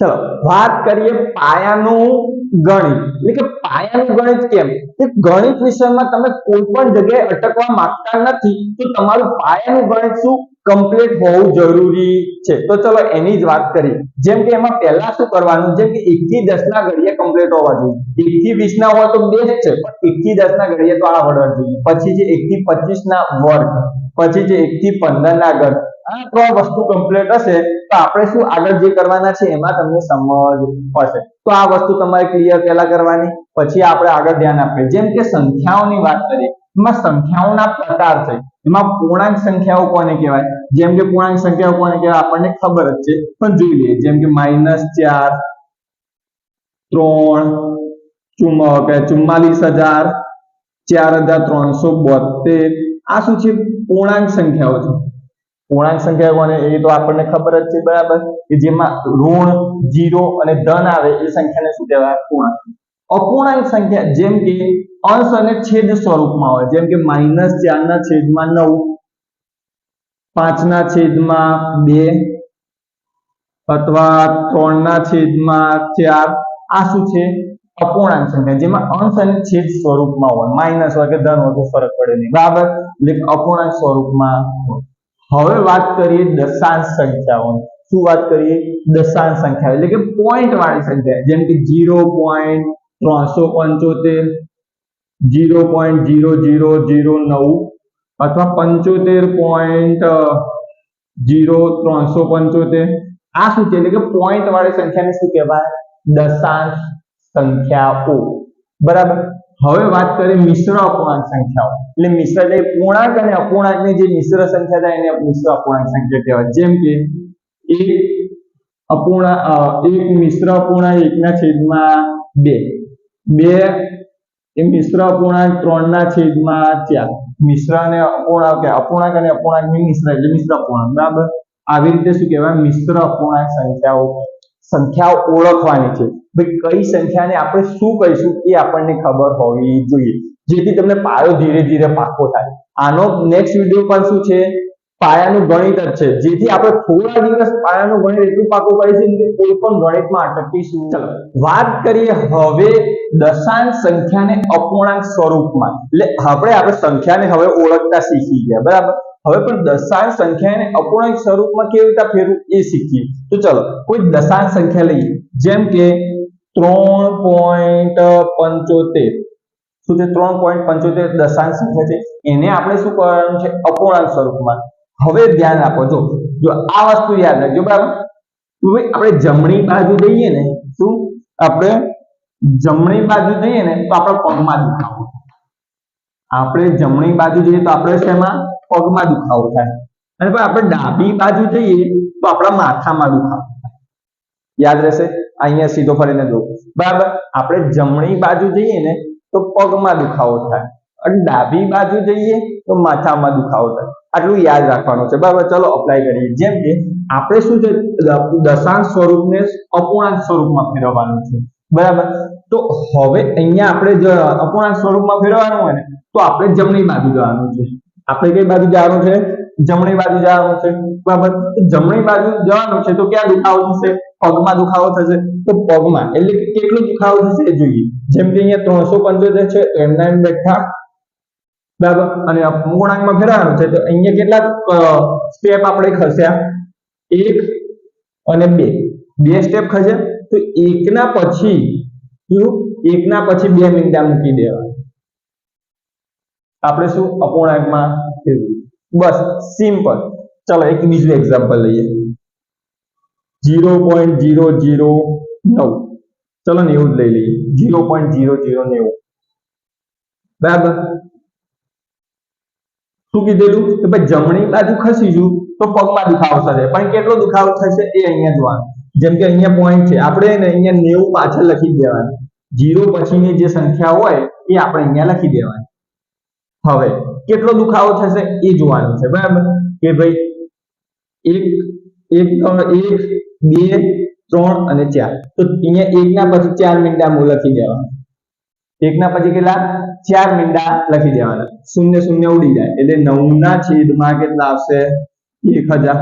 ચલો, વાત કરીએ પાયાનું ગણિત. એટલે કે પાયાનું ગણિત કેમ? કે ગણિત વિષયમાં તમે કોઈ પણ જગ્યાએ અટકવા માંગતા નથી, તો તમારું પાયાનું ગણિત શું? કમ્પ્લીટ હોવું જરૂરી છે. તો ચલો, એની જ વાત કરીએ. જેમ કે એમાં પહેલા શું કરવાનું? જેમ કે એક થી દસ ના ઘડીએ કમ્પ્લીટ હોવા જોઈએ. એક થી વીસ ના હોય તો બેસ્ટ છે, પણ એક થી દસ ના ઘડીએ તો આ વળવા જોઈએ. પછી છે એક થી પચીસ ના વર્ગ. પછી છે એક થી પંદર ના ઘર. આ ત્રણ વસ્તુ કમ્પ્લીટ હશે, તો આપણે શું આગળ જે કરવાના છે એમાં તમને સમજ પડશે તો આ વસ્તુ તમારે ક્લિયર પહેલા કરવાની, પછી આપણે આગળ ધ્યાન આપીએ. જેમ કે સંખ્યાઓની વાત કરીએ, એમાં સંખ્યાઓના પ્રકાર છે. એમાં પૂર્ણાંક સંખ્યાઓ કોને કહેવાય? જેમ કે પૂર્ણાંક સંખ્યાઓ કોને કહેવાય? આપણને ખબર જ છે. પણ જોઈ લઈએ, જેમ કે માઇનસ ચાર, ત્રણ ચુમ્મ ચુમ્માલીસ હજાર, ચાર હજાર ત્રણસો બોતેર આ શું છે? પૂર્ણાંક સંખ્યાઓ છે. પૂર્ણાંક સંખ્યા કોને? એ તો આપણને ખબર જ છે, બરાબર? કે જેમાં ઋણ, જીરો અને ધન આવે, એ સંખ્યાને શું કહેવાય? પૂર્ણાંક. અપૂર્ણાંક સંખ્યા જેમ કે અંશ અને છેદ સ્વરૂપમાં હોય, જેમ કે માઇનસ ના છેદમાં નવ પાંચ ના છેદમાં બે, અથવા ત્રણ ના છેદમાં ચાર, આ શું છે? અપૂર્ણાંક સંખ્યા, જેમાં અંશ અને છેદ સ્વરૂપમાં હોય. માઇનસ હોય કે ધન હોય તો ફરક પડે નહીં, બરાબર? એટલે અપૂર્ણાંક સ્વરૂપમાં હોય. હવે વાત કરીએ દશાંશ સંખ્યાઓની શું વાત કરીએ? દશાંશ સંખ્યા. એટલે કે પોઈન્ટ વાળી સંખ્યા. જેમ કે જીરો પોઈન્ટ ત્રણસો પંચોતેર zero point zero zero zero નવ અથવા પંચોતેર પોઈન્ટ જીરો ત્રણસો પંચોતેર. આ શું છે? એટલે કે પોઈન્ટ વાળી સંખ્યાને શું કહેવાય? દશાંશ સંખ્યાઓ. બરાબર? હવે વાત કરીએ મિશ્ર અપૂર્ણાંક સંખ્યાઓ. એટલે મિશ્ર એટલે પૂર્ણાંક અને અપૂર્ણાંકની જે મિશ્ર સંખ્યા થાય એને મિશ્ર અપૂર્ણાંક સંખ્યા કહેવાય. જેમ કે એક અપૂર્ણાંક એક મિશ્ર અપૂર્ણાંક એકના છેદમાં બે. બે એ મિશ્ર અપૂર્ણાંક ત્રણના છેદમાં ચાર. મિશ્ર અને અપૂર્ણાંક અપૂર્ણાંક અને અપૂર્ણાંકની મિશ્ર એટલે મિશ્ર અપૂર્ણાંક. બરાબર? આવી રીતે શું કહેવાય? મિશ્ર અપૂર્ણાંક સંખ્યાઓ સંખ્યાઓ ઓળખવાની છે. ભાઈ કઈ સંખ્યાને આપણે શું કહીશું એ આપણને ખબર હોવી જોઈએ. જેથી તમને પાયો ધીરે ધીરે પાકો થાય. આનો નેક્સ્ટ વીડિયો પણ શું છે? પાયાનું ગણિત જ છે. જેથી આપણે થોડા દિવસ પાયાનું ગણિત એટલું પાકું કરીશું કે કોઈ પણ ગણિતમાં અટકીશું. ચલો. વાત કરીએ હવે દશાંશ સંખ્યાને અપૂર્ણાંક સ્વરૂપમાં. એટલે આપણે આપણે સંખ્યાને હવે ઓળખતા શીખી ગયા. બરાબર? હવે પણ દશાંશ સંખ્યાને અપૂર્ણાંક સ્વરૂપમાં કેવી રીતે ફેરવું એ શીખીએ. તો ચલો, કોઈ દશાંશ સંખ્યા લઈએ. જેમ કે ત્રણ પોઈન્ટ પંચોતેર. શું છે ત્રણ પોઈન્ટ પંચોતેર દશાંશ સંખ્યા છે? એને આપણે શું કરવાનું છે? અપૂર્ણાંક સ્વરૂપમાં. હવે ધ્યાન આપો, જો જો આ વસ્તુ યાદ રાખજો, બરાબર? આપણે જમણી બાજુ દઈએ ને, શું? આપણે જમણી બાજુ જઈએ ને, તો આપણે પગમાં દુખાવો આપણે જમણી બાજુ જઈએ તો આપણે શેમાં? પગમાં દુખાવો થાય. અને પણ આપણે ડાબી બાજુ જઈએ તો આપણા માથામાં દુખાવો થાય. યાદ રહેશે? અહીંયા સીધો ફરીને જો બરાબર? આપણે જમણી બાજુ જઈએ ને તો પગમાં દુખાવો થાય. અને ડાબી બાજુ જઈએ તો માથામાં દુખાવો થાય. આટલું યાદ રાખવાનું છે. બરાબર? ચલો અપ્લાય કરીએ. જેમ કે આપણે શું છે? દશાંશ સ્વરૂપને અપૂર્ણાંક સ્વરૂપમાં ફેરવવાનું છે. બરાબર? તો હવે અહીંયા આપણે અપૂર્ણાંક સ્વરૂપમાં ફેરવવાનું હોય ને, તો આપણે જમણી બાજુ જવાનું છે. આપણે કઈ બાજુ જવાનું છે? જમણી બાજુ જવાનું છે. બરાબર? જમણી બાજુ જવાનું છે તો ક્યાં દુખાવો થશે? પગમાં દુખાવો થશે. તો પગમાં. એટલે કે કેટલો દુખાવો થશે એ જોઈએ. જેમ કે અહીંયા ત્રણસો પંચોતેર છે એમના એમ બેઠા. બરાબર? અને પૂર્ણાંકમાં ફેરવાનું છે, તો અહીંયા કેટલા સ્ટેપ આપણે ખસ્યા? એક અને બે. બે સ્ટેપ ખસે તો એકના પછી એકના પછી બે મિનિટા મૂકી દેવા આપણે શું? અપૂર્ણાંકમાં ફેરવું. બસ સિમ્પલ ચલો એક બીજું એક્ઝામ્પલ લઈએ. જીરો પોઈન્ટ જીરો જીરો નવ ચલો નેવું જ લઈ લઈએ. જીરો પોઈન્ટ જીરો જીરો નેવું બરાબર? શું કીધેલું? કે ભાઈ જમણી બાજુ ખસીશું તો પગમાં દુખાવો થશે. પણ કેટલો દુખાવો થશે? એ અહીંયા જોવાનું. જેમ કે અહીંયા પોઈન્ટ છે. આપણે અહીંયા નેવું પાછળ લખી દેવાનું. જીરો પછીની જે સંખ્યા હોય, એ આપણે અહીંયા લખી દેવાની. હવે કેટલો દુખાવો થશે એ જોવાનું છે, બરાબર? કે ભાઈ એક એક એક, બે, ત્રણ અને ચાર. તો અહીંયા એકના પછી ચાર મીંડા હું લખી દેવાના. એકના પછી કેટલા? ચાર મીંડા લખી દેવાના. શૂન્ય શૂન્ય ઉડી જાય. એટલે નવના છેદમાં કેટલા આવશે? એક હજાર.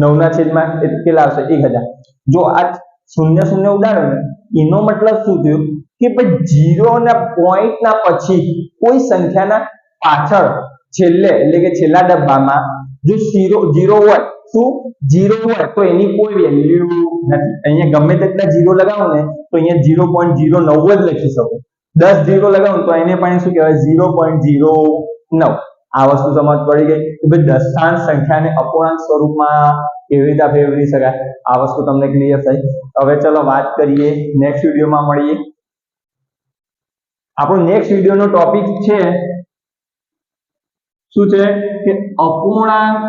નવ ના છેદમાં કેટલા આવશે? એક હજાર. જો આ શૂન્ય શૂન્ય ઉડાડો ને, એનો મતલબ શું થયું? કે ભાઈ જીરો ના પોઈન્ટ ના પછી કોઈ સંખ્યાના પાછળ છેલ્લે એટલે કે છેલ્લા ડબ્બામાં જો જીરો જીરો હોય શું જીરો હોય તો એની કોઈ વેલ્યુ નથી. અહીંયા ગમે તેટલા જીરો લગાવો ને તો અહીંયા જીરો પોઈન્ટ જીરો નવ જ લખી શકો. દસ જીરો લગાવો તો એને પણ શું કહેવાય? ઝીરો પોઈન્ટ ઝીરો નવ. આ વસ્તુ સમજ પડી ગઈ કે ભાઈ દશાંશ સંખ્યાને અપૂર્ણાંક સ્વરૂપમાં કેવી રીતે ફેરવી શકાય? આ વસ્તુ તમને ક્લિયર થઈ. હવે ચલો વાત કરીએ નેક્સ્ટ વિડીયોમાં મળીએ. આપણો નેક્સ્ટ વિડીયોનો ટોપિક છે, શું છે? કે અપૂર્ણાંક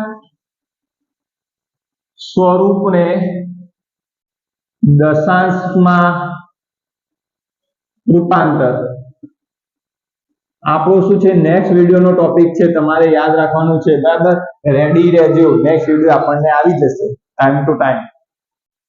સ્વરૂપને દશાંશમાં રૂપાંતર. આપણું શું છે? નેક્સ્ટ વિડીયોનો ટોપિક છે, તમારે યાદ રાખવાનું છે. બરાબર? રેડી રહેજો. નેક્સ્ટ વીડિયો આપણને આવી જશે ટાઈમ ટુ ટાઈમ